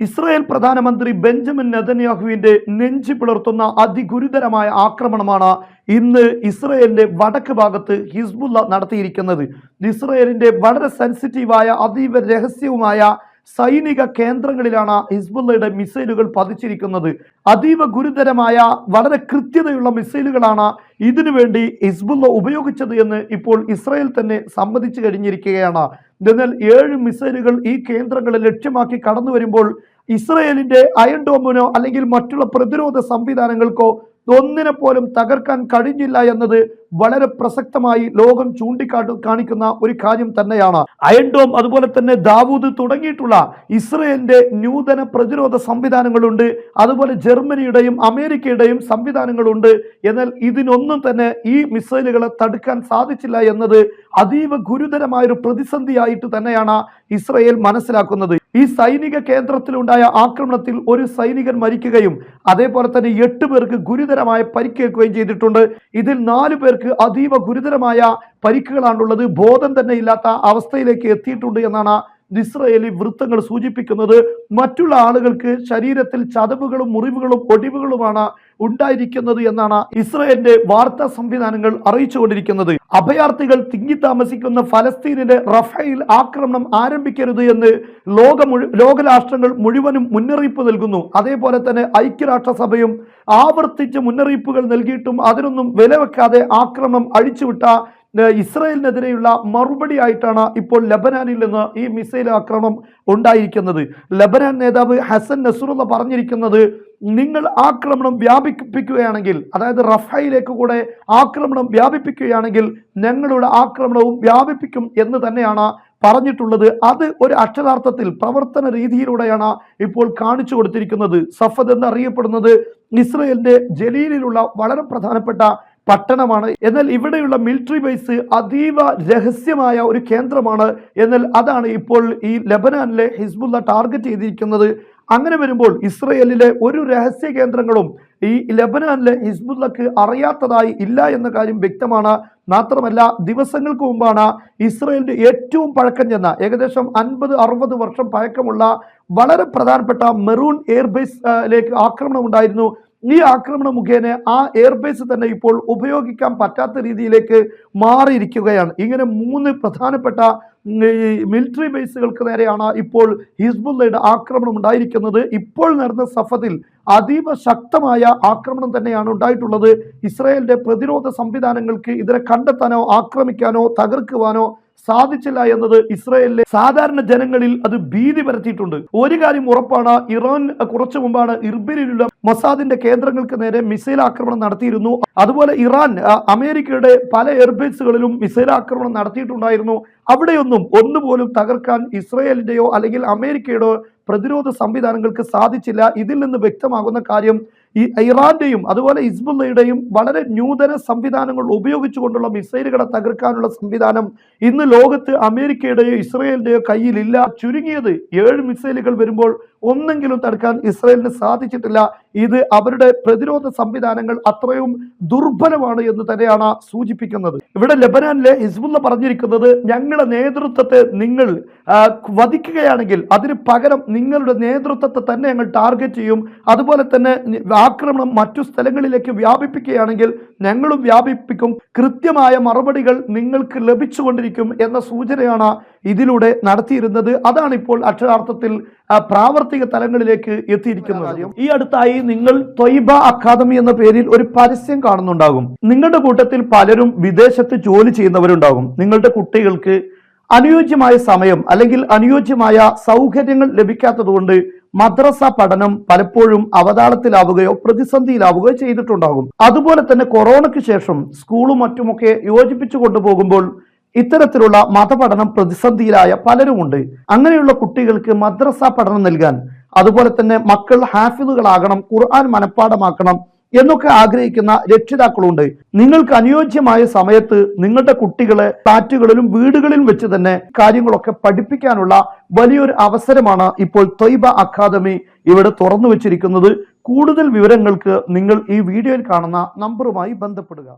Israel പ്രധാനമന്ത്രി Benjamin നെതന്യാഹുവിന്റെ നെഞ്ചി പിളർത്തുന്ന അതിഗുരുതരമായ ആക്രമണമാണ് ഇന്ന് ഇസ്രയേലിന്റെ വടക്ക് ഭാഗത്ത് ഹിസ്ബുല്ല നടത്തിയിരിക്കുന്നത്. ഇസ്രയേലിന്റെ വളരെ സെൻസിറ്റീവായ അതീവ രഹസ്യവുമായ സൈനിക കേന്ദ്രങ്ങളിലാണ് ഹിസ്ബുള്ളയുടെ മിസൈലുകൾ പതിച്ചിരിക്കുന്നത്. അതീവ ഗുരുതരമായ വളരെ കൃത്യതയുള്ള മിസൈലുകളാണ് ഇതിനുവേണ്ടി ഹിസ്ബുള്ള ഉപയോഗിച്ചത് എന്ന് ഇപ്പോൾ ഇസ്രായേൽ തന്നെ സമ്മതിച്ചു കഴിഞ്ഞിരിക്കുകയാണ്. എന്നാൽ ഏഴ് മിസൈലുകൾ ഈ കേന്ദ്രങ്ങളെ ലക്ഷ്യമാക്കി കടന്നു വരുമ്പോൾ ഇസ്രയേലിന്റെ അയൺ ഡോമിനോ അല്ലെങ്കിൽ മറ്റുള്ള പ്രതിരോധ സംവിധാനങ്ങൾക്കോ ഒന്നിനെ പോലും തകർക്കാൻ കഴിഞ്ഞില്ല എന്നത് വളരെ പ്രസക്തമായി ലോകം ചൂണ്ടിക്കാട്ടു കാണിക്കുന്ന ഒരു കാര്യം തന്നെയാണ്. അയൺഡോം അതുപോലെ തന്നെ ദാവൂദ് തുടങ്ങിയിട്ടുള്ള ഇസ്രയേലിന്റെ നൂതന പ്രതിരോധ സംവിധാനങ്ങളുണ്ട്. അതുപോലെ ജർമ്മനിയുടെയും അമേരിക്കയുടെയും സംവിധാനങ്ങളുണ്ട്. എന്നാൽ ഇതിനൊന്നും തന്നെ ഈ മിസൈലുകളെ തടുക്കാൻ സാധിച്ചില്ല എന്നത് അതീവ ഗുരുതരമായ ഒരു പ്രതിസന്ധിയായിട്ട് തന്നെയാണ് ഇസ്രയേൽ മനസ്സിലാക്കുന്നത്. ഈ സൈനിക കേന്ദ്രത്തിലുണ്ടായ ആക്രമണത്തിൽ ഒരു സൈനികൻ മരിക്കുകയും അതേപോലെ തന്നെ എട്ട് പേർക്ക് ഗുരുതരമായ പരിക്കേൽക്കുകയും ചെയ്തിട്ടുണ്ട്. ഇതിൽ നാല് പേർക്ക് അതീവ ഗുരുതരമായ പരിക്കുകളാണുള്ളത്. ബോധം തന്നെ ഇല്ലാത്ത അവസ്ഥയിലേക്ക് എത്തിയിട്ടുണ്ട് എന്നാണ് ഇസ്രയേലി വൃത്തങ്ങൾ സൂചിപ്പിക്കുന്നത്. മറ്റുള്ള ആളുകൾക്ക് ശരീരത്തിൽ ചതവുകളും മുറിവുകളും ഒടിവുകളുമാണ് ഉണ്ടായിരിക്കുന്നത് എന്നാണ് ഇസ്രയേലിന്റെ വാർത്താ സംവിധാനങ്ങൾ അറിയിച്ചുകൊണ്ടിരിക്കുന്നത്. അഭയാർത്ഥികൾ തിങ്ങി താമസിക്കുന്ന ഫലസ്തീനിലെ റഫേൽ ആക്രമണം ആരംഭിക്കരുത് എന്ന് ലോക ലോകരാഷ്ട്രങ്ങൾ മുഴുവനും മുന്നറിയിപ്പ് നൽകുന്നു. അതേപോലെ തന്നെ ഐക്യരാഷ്ട്രസഭയും ആവർത്തിച്ച് മുന്നറിയിപ്പുകൾ നൽകിയിട്ടും അതിനൊന്നും വിലവെക്കാതെ ആക്രമണം അഴിച്ചുവിട്ട ഇസ്രായേലിനെതിരെയുള്ള മറുപടി ആയിട്ടാണ് ഇപ്പോൾ ലബനാനിൽ നിന്ന് ഈ മിസൈൽ ആക്രമണം ഉണ്ടായിരിക്കുന്നത്. ലബനാൻ നേതാവ് ഹസൻ നസറുള്ള പറഞ്ഞിരിക്കുന്നത് നിങ്ങൾ ആക്രമണം വ്യാപിപ്പിക്കുകയാണെങ്കിൽ അതായത് റഫയിലേക്ക് കൂടെ ആക്രമണം വ്യാപിപ്പിക്കുകയാണെങ്കിൽ ഞങ്ങളുടെ ആക്രമണവും വ്യാപിപ്പിക്കും എന്ന് തന്നെയാണ് പറഞ്ഞിട്ടുള്ളത്. അത് ഒരു അക്ഷരാർത്ഥത്തിൽ പ്രവർത്തന രീതിയിലൂടെയാണ് ഇപ്പോൾ കാണിച്ചു കൊടുത്തിരിക്കുന്നത്. സഫദ് എന്നറിയപ്പെടുന്നത് ഇസ്രയേലിന്റെ ജലീലിലുള്ള വളരെ പ്രധാനപ്പെട്ട പട്ടണമാണ്. എന്നാൽ ഇവിടെയുള്ള മിലിറ്ററി ബേസ് അതീവ രഹസ്യമായ ഒരു കേന്ദ്രമാണ്. എന്നാൽ അതാണ് ഇപ്പോൾ ഈ ലബനാനിലെ ഹിസ്ബുല്ല ടാർഗറ്റ് ചെയ്തിരിക്കുന്നത്. അങ്ങനെ വരുമ്പോൾ ഇസ്രയേലിലെ ഒരു രഹസ്യ കേന്ദ്രങ്ങളും ഈ ലബനാനിലെ ഹിസ്ബുല്ലക്ക് അറിയാത്തതായി ഇല്ല എന്ന കാര്യം വ്യക്തമാണ്. മാത്രമല്ല ദിവസങ്ങൾക്ക് മുമ്പാണ് ഇസ്രയേലിന്റെ ഏറ്റവും പഴക്കം ചെന്ന ഏകദേശം അൻപത് അറുപത് വർഷം പഴക്കമുള്ള വളരെ പ്രധാനപ്പെട്ട മെറൂൺ എയർബേസിലേക്ക് ആക്രമണം ഉണ്ടായിരുന്നു. ഈ ആക്രമണം മുഖേന ആ എയർബേസ് തന്നെ ഇപ്പോൾ ഉപയോഗിക്കാൻ പറ്റാത്ത രീതിയിലേക്ക് മാറിയിരിക്കുകയാണ്. ഇങ്ങനെ മൂന്ന് പ്രധാനപ്പെട്ട മിലിറ്ററി ബേസുകൾക്ക് നേരെയാണ് ഇപ്പോൾ ഹിസ്ബുള്ളയുടെ ആക്രമണം ഉണ്ടായിരിക്കുന്നത്. ഇപ്പോൾ നടന്ന സഫത്തിൽ അതീവ ശക്തമായ ആക്രമണം തന്നെയാണ് ഉണ്ടായിട്ടുള്ളത്. ഇസ്രായേലിന്റെ പ്രതിരോധ സംവിധാനങ്ങൾക്ക് ഇതിനെ കണ്ടെത്താനോ ആക്രമിക്കാനോ തകർക്കുവാനോ സാധിച്ചില്ല എന്നത് ഇസ്രായേലിലെ സാധാരണ ജനങ്ങളിൽ അത് ഭീതി പരത്തിയിട്ടുണ്ട്. ഒരു കാര്യം ഉറപ്പാണ് ഇറാൻ കുറച്ചു മുമ്പാണ് ഇർബിലുള്ള മൊസാദിന്റെ കേന്ദ്രങ്ങൾക്ക് നേരെ മിസൈൽ ആക്രമണം നടത്തിയിരുന്നു. അതുപോലെ ഇറാൻ അമേരിക്കയുടെ പല എയർബേസുകളിലും മിസൈൽ ആക്രമണം നടത്തിയിട്ടുണ്ടായിരുന്നു. അവിടെയൊന്നും ഒന്നുപോലും തകർക്കാൻ ഇസ്രായേലിന്റെയോ അല്ലെങ്കിൽ അമേരിക്കയുടെയോ പ്രതിരോധ സംവിധാനങ്ങൾക്ക് സാധിച്ചില്ല. ഇതിൽ നിന്ന് വ്യക്തമാകുന്ന കാര്യം ഈ ഇറാന്റെയും അതുപോലെ ഇസ്ബുള്ളയുടെയും വളരെ ന്യൂതന സംവിധാനങ്ങൾ ഉപയോഗിച്ചുകൊണ്ടുള്ള മിസൈലുകളെ തകർക്കാനുള്ള സംവിധാനം ഇന്ന് ലോകത്ത് അമേരിക്കയുടെയോ ഇസ്രയേലിന്റെയോ കയ്യിലില്ല. ചുരുങ്ങിയത് ഏഴ് മിസൈലുകൾ വരുമ്പോൾ ഒന്നെങ്കിലും തടുക്കാൻ ഇസ്രയേലിന് സാധിച്ചിട്ടില്ല. ഇത് അവരുടെ പ്രതിരോധ സംവിധാനങ്ങൾ അത്രയും ദുർബലമാണ് എന്ന് തന്നെയാണ് സൂചിപ്പിക്കുന്നത്. ഇവിടെ ലബനാനിലെ ഹിസ്ബുള്ള പറഞ്ഞിരിക്കുന്നത് ഞങ്ങളുടെ നേതൃത്വത്തെ നിങ്ങൾ വധിക്കുകയാണെങ്കിൽ അതിന് പകരം നിങ്ങളുടെ നേതൃത്വത്തെ തന്നെ ഞങ്ങൾ ടാർഗറ്റ് ചെയ്യും. അതുപോലെ തന്നെ ആക്രമണം മറ്റു സ്ഥലങ്ങളിലേക്ക് വ്യാപിപ്പിക്കുകയാണെങ്കിൽ ഞങ്ങളും വ്യാപിപ്പിക്കും. കൃത്യമായ മറുപടികൾ നിങ്ങൾക്ക് ലഭിച്ചുകൊണ്ടിരിക്കും എന്ന സൂചനയാണ് ഇതിലൂടെ നടത്തിയിരുന്നത് അതാണ് ഇപ്പോൾ അക്ഷരാർത്ഥത്തിൽ പ്രാവർത്തിക തലങ്ങളിലേക്ക് എത്തിയിരിക്കുന്നത്. ഈ അടുത്തായി നിങ്ങൾ ത്വയ്ബ അക്കാദമി എന്ന പേരിൽ ഒരു പരസ്യം കാണുന്നുണ്ടാകും. നിങ്ങളുടെ കൂട്ടത്തിൽ പലരും വിദേശത്ത് ജോലി ചെയ്യുന്നവരുണ്ടാകും. നിങ്ങളുടെ കുട്ടികൾക്ക് അനുയോജ്യമായ സമയം അല്ലെങ്കിൽ അനുയോജ്യമായ സൗകര്യങ്ങൾ ലഭിക്കാത്തതുകൊണ്ട് മദ്രസ പഠനം പലപ്പോഴും അവതാളത്തിലാവുകയോ പ്രതിസന്ധിയിലാവുകയോ ചെയ്തിട്ടുണ്ടാകും. അതുപോലെ തന്നെ കൊറോണയ്ക്ക് ശേഷം സ്കൂളും മറ്റുമൊക്കെ യോജിപ്പിച്ചു കൊണ്ടുപോകുമ്പോൾ ഇത്തരത്തിലുള്ള മതപഠനം പ്രതിസന്ധിയിലായ പലരുമുണ്ട്. അങ്ങനെയുള്ള കുട്ടികൾക്ക് മദ്രസ പഠനം നൽകാൻ അതുപോലെ തന്നെ മക്കൾ ഹാഫിദുകളാകണം ഖുർആൻ മനഃപ്പാടമാക്കണം എന്നൊക്കെ ആഗ്രഹിക്കുന്ന രക്ഷിതാക്കളുണ്ട്. നിങ്ങൾക്ക് അനുയോജ്യമായ സമയത്ത് നിങ്ങളുടെ കുട്ടികളെ ഫ്ലാറ്റുകളിലും വീടുകളിലും വെച്ച് തന്നെ കാര്യങ്ങളൊക്കെ പഠിപ്പിക്കാനുള്ള വലിയൊരു അവസരമാണ് ഇപ്പോൾ തൊയ്ബ അക്കാദമി ഇവിടെ തുറന്നു വെച്ചിരിക്കുന്നത്. കൂടുതൽ വിവരങ്ങൾക്ക് നിങ്ങൾ ഈ വീഡിയോയിൽ കാണുന്ന നമ്പറുമായി ബന്ധപ്പെടുക.